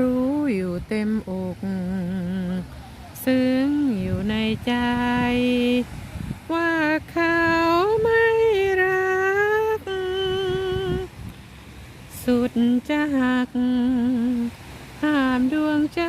รู้อยู่เต็มอกซึ้งอยู่ในใจ ว่าเขาไม่รัก สุดจะหักห้ามดวงใจ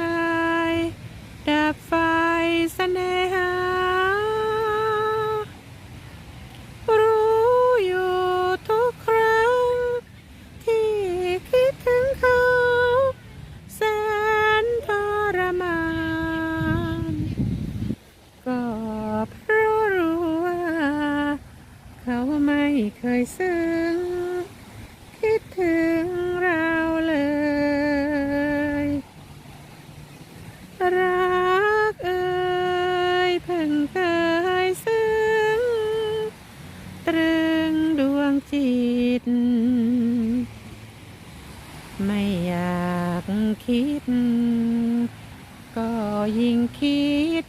รักเอ่ยเพิ่งเคยซึ้งตรึงดวงจิต ไม่อยากคิด ก็ยิ่งคิด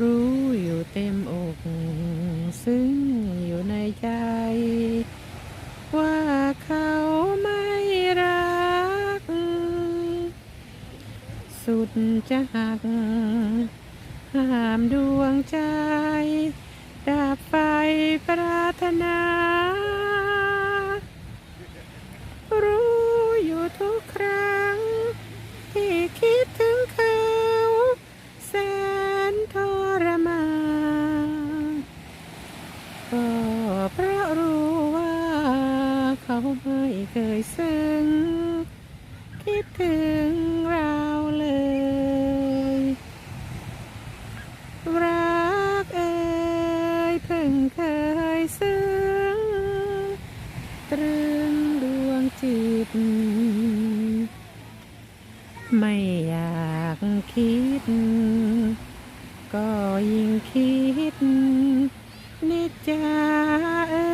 รู้อยู่เต็มอกซึ้งอยู่ในใจ ว่าเขาไม่รัก สุดจะหัก ห้ามดวงใจ ดับไฟปรารถนา รู้อยู่ทุกครั้ง ที่คิดถึงเขา แสนทรมานก็เพราะรู้ว่า เขาไม่เคยซึ้งคิดถึงเราเลย รักเอ่ยเพิ่งเคยซึ้งตรึงดวงจิต ไม่อยากคิด ก็ยิ่งคิดนิจจาเอ่